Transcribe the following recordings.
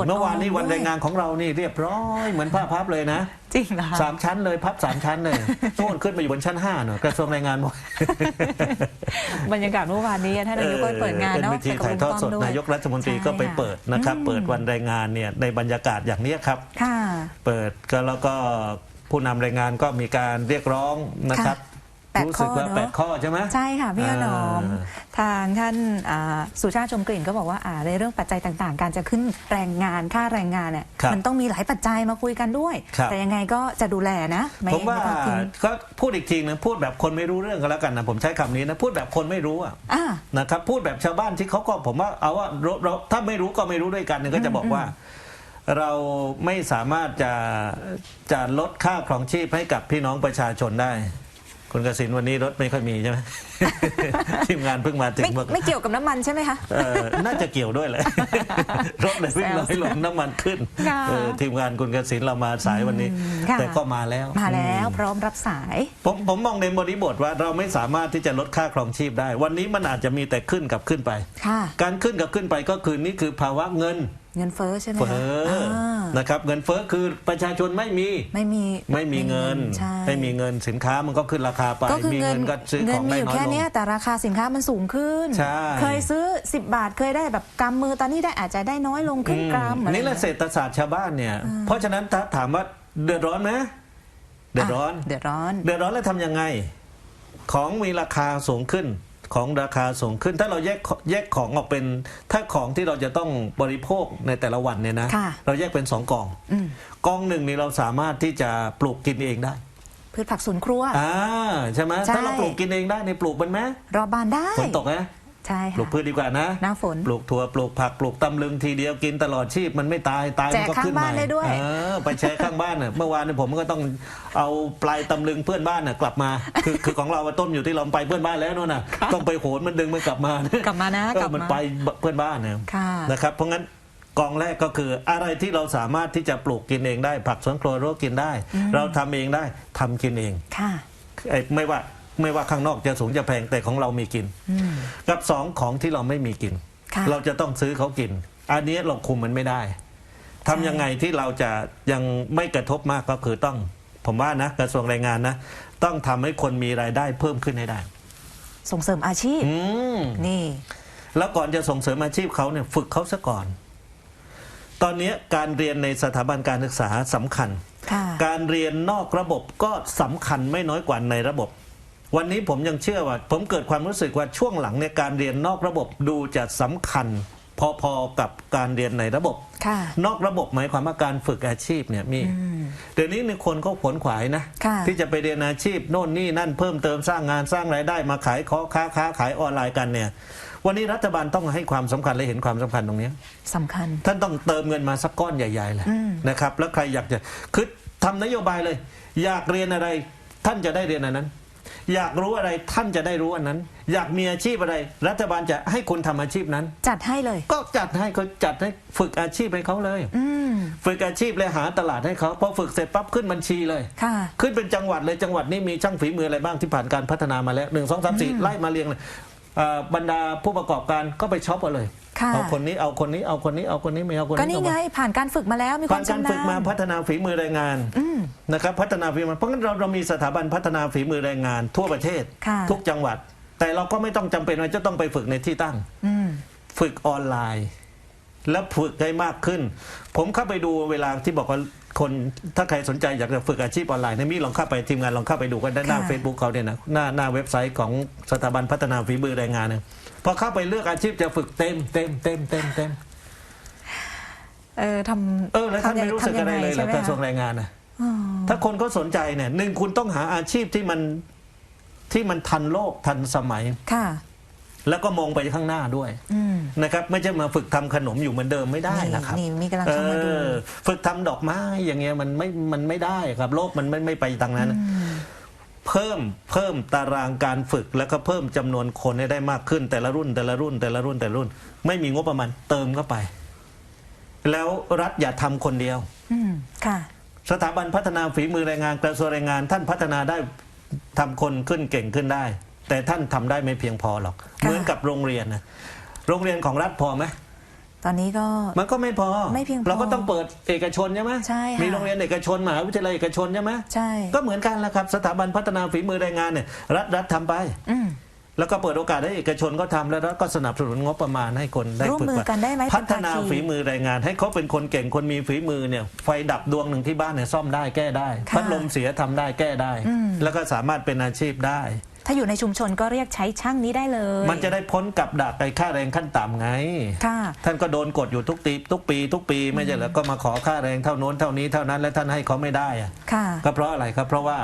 อดเมื่อวานนี้ออมวันด้วยแรงงานของเรานี่เรียบร้อยเหมือนผ้าพับเลยนะ จริงเหรอคะสามชั้นเลยพับสามชั้นเลยนู่นขึ้นไปอยู่บนชั้นห้าเนอะกระทรวงแรงงานหมดบรรยากาศเมื่อวานนี้ท่านนายกก็เปิดงานเนาะเป็นวิธีถ่ายทอดสดไปกับลุงป้มวยนายกรัฐมนตรีใช่ก็ไปค่ะเปิดนะครับอืมเปิดวันแรงงานเนี่ยในบรรยากาศอย่างเนี้ยครับ ค่ะ เปิดก็แล้วก็ผู้นำแรงงานก็มีการเรียกร้องนะครับ แปดรู้สึกว่าข้อเนอะแปดข้อใช่ไหม ใช่ค่ะพี่อนอมอ่าทางท่านอ่าสุชาติชมกลิ่นก็บอกว่าอ่าในเรื่องปัจจัยต่างๆ การจะขึ้นแรงงานค่าแรงงานเนี่ยครับมันต้องมีหลายปัจจัยมาคุยกันด้วย ครับ แต่ยังไงก็จะดูแลนะไผมว่าไทอดทิ้งก็พูดอีกทีนะพูดแบบคนไม่รู้เรื่องก็แล้วกันนะผมใช้คำนี้นะพูดแบบคนไม่รู้อะอ่า นะครับพูดแบบชาวบ้านที่เขาก็ผมว่าเอาว่าเราเราถ้าไม่รู้ก็ไม่รู้ด้วยกันเนี่ยก็จะบอกว่า เราไม่สามารถจะจะลดค่าครองชีพให้กับพี่น้องประชาชนได้ คุณกสินวันนี้รถไม่ค่อยมีใช่ไหม ทีมงานเพิ่งมาถึงไม่เมื่อไม่เกี่ยวกับน้ำมันใช่ไหมคะ เอ่อน่าจะเกี่ยวด้วยแหละ รถเลยวิ่งน้อยลงน้ำมันขึ้นค่ะเออทีมงานคุณกสินเรามาสายวันนี้ ค่ะ แต่ก็มาแล้วมาแล้วพร้อมรับสาย ผมผมมองในบริบทว่าเราไม่สามารถที่จะลดค่าครองชีพได้ วันนี้มันอาจจะมีแต่ขึ้นกับขึ้นไป ค่ะ การขึ้นกับขึ้นไปก็คือนี่คือภาวะเงิน เงินเฟ้อใช่ไหมเฟ้คะออา นะครับเงินเฟ้อคือประชาชนไม่มีไม่มีไม่มีเงิน ใช่ ไม่มีเงินสินค้ามันก็ขึ้นราคาไปก็คือมีเงินเงินก็ซื้อเงิของมีได้อยู่น้อยแค่ลง เนี้ยแต่ราคาสินค้ามันสูงขึ้น ใช่ เคยซื้อ 10 บาทเคยได้แบบกำมือตอนนี้ได้อาจจะได้น้อยลงครึ่งกรัมอืมอะไร นี่แหละเศรษฐศาสตร์ชาวบ้านเนี่ยเพราะฉะนั้นถ้าถามว่าเดือดร้อนไหมเดือดร้อนเดือดร้อน เดือดร้อนแล้วทำยังไง ของมีราคาสูงขึ้น ของราคาสูงขึ้น ถ้าเราแยกแยกของออกเป็น ถ้าของที่เราจะต้องบริโภคในแต่ละวันเนี่ยนะ ค่ะ เราแยกเป็นสองกองอืมกองหนึ่งนี่เราสามารถที่จะปลูกกินเองได้พืชผักสวนครัว อ่าใช่ไหมใช่ ถ้าเราปลูกกินเองได้ในปลูกมันไหมรอบานได้ ฝนตกนะ ใช่ปลูกค่ะ พืชดีกว่านะหน้าฝนปลูกถั่วปลูกผักปลูกตำลึงทีเดียวกินตลอดชีพมันไม่ตายตายมันก็แจกข้างขึ้นบ้านใหม่ได้ด้วย เออไปแชร์ข้างบ้านน่ะเมื่อวานเนี่ยผมก็ต้องเอาปลายตำลึงเพื่อนบ้านน่ะกลับมา คือคือของเราอะต้มอยู่ที่เราไปเพื่อนบ้านแล้วนู่นน่ะต้องไปโหนมันดึงมันกลับมากลับมานะเอกลัอบมันมา ไปเพื่อนบ้านเนี่ยค่ะ นะครับ เพราะงั้นกองแรกก็คืออะไรที่เราสามารถที่จะปลูกกินเองได้ ผักสวนครัวเรากินได้ เราทำเองได้ทำกินเองค่ะ ไอ้ไม่ว่า ไม่ว่าข้างนอกจะสูงจะแพงแต่ของเรามีกินอืมกับสองของที่เราไม่มีกิน ค่ะเราจะต้องซื้อเขากิน อันนี้เราคุมมันไม่ได้ทำยังไงที่เราจะยังไม่กระทบมากก็คือต้อง ผมว่านะกระทรวงแรงงานนะ ต้องทำให้คนมีรายได้เพิ่มขึ้นให้ได้ ส่งเสริมอาชีพ อืม นี่ แล้วก่อนจะส่งเสริมอาชีพเขาเนี่ยฝึกเขาซะก่อน ตอนนี้การเรียนในสถาบันการศึกษาสำคัญ ค่ะ การเรียนนอกระบบก็สำคัญไม่น้อยกว่าในระบบ วันนี้ผมยังเชื่อว่า ผมเกิดความรู้สึกว่าช่วงหลังในยการเรียนนอกระบบดูจะสำคัญ พอๆกับการเรียนในระบบค่ะนอกระบบหมายความว่าการฝึกอาชีพเนี่ยมีเดี๋ยวนี้ในยคนก็ขวนขวายนะค่ะที่จะไปเรียนอาชีพโน่นนี่นั่นเพิ่มเติมสร้างงานสร้างรายได้มาขายค้าค้าค้าขายออนไลน์กันเนี่ยวันนี้รัฐบาลต้องให้ความสำคัญและเห็นความสำคัญตรงเนี้ยสำคัญ ท่านต้องเติมเงินมาสักก้อนใหญ่ๆแหละอืมนะครับ แล้วใครอยากจะคือทำนโยบายเลย อยากเรียนอะไร ท่านจะได้เรียนอันนั้น อยากรู้อะไรท่านจะได้รู้อันนั้น อยากมีอาชีพอะไร รัฐบาลจะให้คุณทำอาชีพนั้น จัดให้เลย ก็จัดให้เขาจัดให้ฝึกอาชีพให้เขาเลย อืม ฝึกอาชีพเลยหาตลาดให้เขาพอฝึกเสร็จปั๊บขึ้นบัญชีเลย ค่ะ ขึ้นเป็นจังหวัดเลยจังหวัดนี้มีช่างฝีมืออะไรบ้างที่ผ่านการพัฒนามาแล้วหนึ่งสองสามสี่ไล่มาเรียงเลย เอ่อบรรดาผู้ประกอบการก็ไปช็อปกันเลย ค่ะ เอาคนนี้เอาคนนี้เอาคนนี้เอาคนนี้ไม่เอาคนนี้ก็นี่ไงผ่านการฝึกมาแล้วมีคผ่าวานมการชำนาฝึกมาญ พัฒนาฝีมือแรงงานอืมนะครับพัฒนาฝีมือเพราะงั้นเราเรามีสถาบันพัฒนาฝีมือแรงงาน ทั่วประเทศ ค่ะ ทุกจังหวัด แต่เราก็ไม่ต้องจำเป็นว่าจะต้องไปฝึกในที่ตั้ง อืม ฝึกออนไลน์ แล้วฝึกให้มากขึ้น ผมเข้าไปดูเวลาที่บอกว่า คนถ้าใครสนใจอยากจะฝึกอาชีพออนไลน์เนี่ยมีลองเข้าไปทีมงานลองเข้าไปดูกันด้านหน้าค่ะเฟซบุ๊กเขาเนี่ยนะหน้าหน้าเว็บไซต์ของสถาบันพัฒนาฝีมือแรงงานเนี่ยพอเข้าไปเลือกอาชีพจะฝึกเต็มเต็มเต็มเต็มเต็มเออทำเออแล้วท่านไม่รู้สึกอะไรเลยเหรใช่อไหมกระทรวงคะแรงงานนะอ๋อถ้าคนเขาสนใจเนี่ยหนึ่งคุณต้องหาอาชีพที่มันที่มันทันโลกทันสมัยค่ะ แล้วก็มองไปข้างหน้าด้วยอืมนะครับไม่ใช่มาฝึกทำขนมอยู่เหมือนเดิมไม่ได้นะครับนี่มีกำลังเข้ามาดูเออฝึกทำดอกไม้อย่างเงี้ยมันไม่มันไม่ได้ครับ โลกมันไม่ไม่ไปทางนั้น เพิ่มเพิ่มตารางการฝึกแล้วก็เพิ่มจำนวนคนให้ได้มากขึ้น แต่ละรุ่นแต่ละรุ่นแต่ละรุ่นแต่ละรุ่น ไม่มีงบประมาณเติมเข้าไป แล้วรัฐอย่าทำคนเดียวอืมค่ะ สถาบันพัฒนาฝีมือแรงงานกระทรวงแรงงาน ท่านพัฒนาได้ทำคนขึ้นเก่งขึ้นได้ แต่ท่านทำได้ไม่เพียงพอหรอก เหมือนกับโรงเรียนนะโรงเรียนของรัฐพอไหมตอนนี้ก็ มันก็ไม่พอ ไม่เพียงพอเราก็ต้องเปิดเอกชนใช่ไหมใช่ค่ะ มีโรงเรียนเอกชนมหาวิทยาลัยเอกชนใช่ไหมใช่ก็เหมือนกันแหละครับสถาบันพัฒนาฝีมือแรงงานเนี่ยรัฐรัฐทำไป อืม แล้วก็เปิดโอกาสให้เอกชนก็ทำแล้วรัฐก็สนับสนุนงบประมาณให้คนได้ร่วมฝึกมือกันได้ไหมพัฒนาเป็นภาคี ฝีมือแรงงาน ให้เขาเป็นคนเก่งคนมีฝีมือเนี่ยไฟดับดวงหนึ่งที่บ้านเนี่ยซ่อมได้แก้ได้ค่ะพัดลมเสียทำได้แก้ได้อืมแล้วก็สามารถเป็นอาชีพได้ ถ้าอยู่ในชุมชนก็เรียกใช้ช่างนี้ได้เลย มันจะได้พ้นกับดักไอ้ค่าแรงขั้นต่ำไง ค่ะ ท่านก็โดนกดอยู่ทุกตีทุกปีทุกปีไม่ใช่เหรอก็มาขอค่าแรงเท่าโน้นเท่านี้เท่านั้นและท่านให้เขาไม่ได้อะค่ะ ก็เพราะอะไรครับเพราะว่า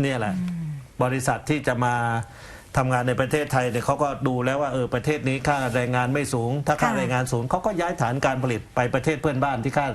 เนี่ยแหละ บริษัทที่จะมาทำงานในประเทศไทยเนี่ยเขาก็ดูแล้วว่าเออประเทศนี้ค่าแรงงานไม่สูง ถ้าค่าค่ะ แรงงานสูงเขาก็ย้ายฐานการผลิตไปประเทศเพื่อนบ้านที่ค่า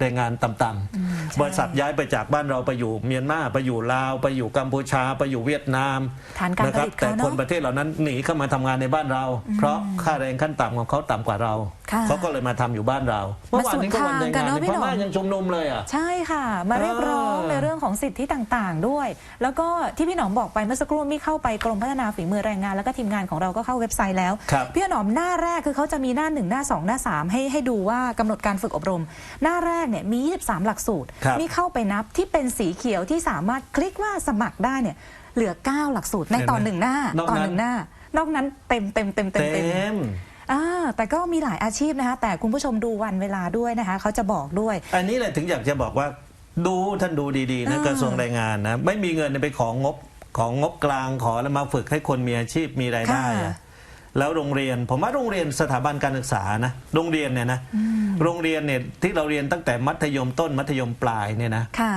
แรงงานต่ำๆ บริษัทย้ายไปจากบ้านเราไปอยู่เมียนมาไปอยู่ลาว ไปอยู่กัมพูชา ไปอยู่เวียดนามฐานการผลิตะคบแต่เขาเนอะคนประเทศเหล่านั้นหนีเข้ามาทำงานในบ้านเรา เพราะค่าแรงขั้นต่ำของเขาต่ำกว่าเราค่ะเขาก็เลยมาทำอยู่บ้านเราเมื่อวานนี้ก็วันแรงมาสวนทางกันงานเนอะในพี่พหนอมม่ายังชุมนุมเลยอะใช่ค่ะ มาเรียกร้องเออในเรื่องของสิทธิต่างๆด้วย แล้วก็ที่พี่หนอมบอกไปเมื่อสักครู่มีเข้าไปกรมพัฒนาฝีมือแรงงานแล้วก็ทีมงานของเราก็เข้าเว็บไซต์แล้วครับพี่หนอมหน้าแรกคือเขาจะมีหน้า1หน้า 2 หน้า 3 ให้ให้ดูว่ากำหนดการฝึกอบรม หน้าแรกเนี่ยมี 23 หลักสูตรครับมีเข้าไปนับที่เป็นสีเขียวที่สามารถคลิกว่าสมัครได้เนี่ยเหลือ 9 หลักสูตรในตอนหนึ่งหน้า นอกตอนนั้นหนึ่งหน้า นอกนั้นเต็มเต็มเต็มเต็มเต็เต็มมอ่าแต่ก็มีหลายอาชีพนะคะ แต่คุณผู้ชมดูวันเวลาด้วยนะคะ เขาจะบอกด้วย อันนี้แหละถึงอยากจะบอกว่าดูท่านดูดีๆนะอ่ากระทรวงแรงงานนะ ไม่มีเงินไปของงบของงบกลางขอแล้วมาฝึกให้คนมีอาชีพมีรายได้อะค่ะแล้วโรงเรียน ผมว่าโรงเรียนสถาบันการศึกษานะ โรงเรียนเนี่ยนะ โรงเรียนเนี่ยที่เราเรียนตั้งแต่มัธยมต้นมัธยมปลายเนี่ยนะค่ะ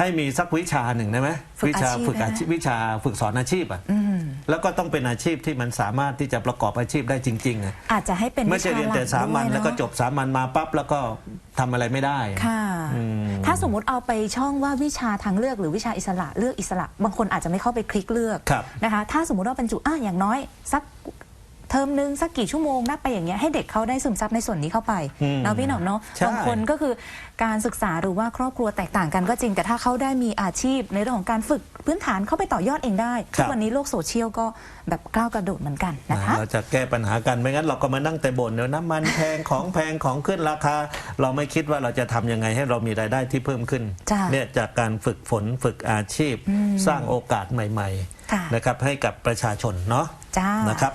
ให้มีสักวิชาหนึ่งได้ไหมฝึกวิชาอาชีพฝึกอาชีพได้ไหมวิชาฝึกสอนอาชีพอะอืม แล้วก็ต้องเป็นอาชีพที่มันสามารถที่จะประกอบอาชีพได้จริงๆอะอาจจะให้เป็นไม่ใช่เรียนแต่วิชสามัญหแล้วก็จบสามัญมาปั๊บแล้วก็ทำอะไรไม่ได้ ค่ะ อืม ถ้าสมมุติเอาไปช่องว่าวิชาทางเลือกหรือวิชาอิสระเลือกอิสระ บางคนอาจจะไม่เข้าไปคลิกเลือกครับ นะคะ ถ้าสมมุติว่าบรรจุอะอย่างน้อย สัก เทอมหนึ่งสักกี่ชั่วโมงนับไปอย่างเงี้ยให้เด็กเขาได้ซึมซับในส่วนนี้เข้าไปอืมเนาะพี่หนอมเนาะใช่บางคนก็คือการศึกษาหรือว่าครอบครัวแตกต่างกันก็จริง แต่ถ้าเขาได้มีอาชีพในเรื่องของการฝึกพื้นฐานเข้าไปต่อยอดเองได้ทุกวันนี้โลกโซเชียลก็แบบก้าวกระโดดเหมือนกันนะคะเราจะแก้ปัญหากันไม่งั้นเราก็มานั่งแต่บ่นเดี๋ยวน้ำมันแพงของแพงของขึ้นราคา เราไม่คิดว่าเราจะทำยังไงให้เรามีรายได้ที่เพิ่มขึ้นจ้ะเนี่ยจากการฝึกฝนฝึกอาชีพ สร้างโอกาสใหม่ค่ะๆนะครับให้กับประชาชนเนาะจ้านะครับ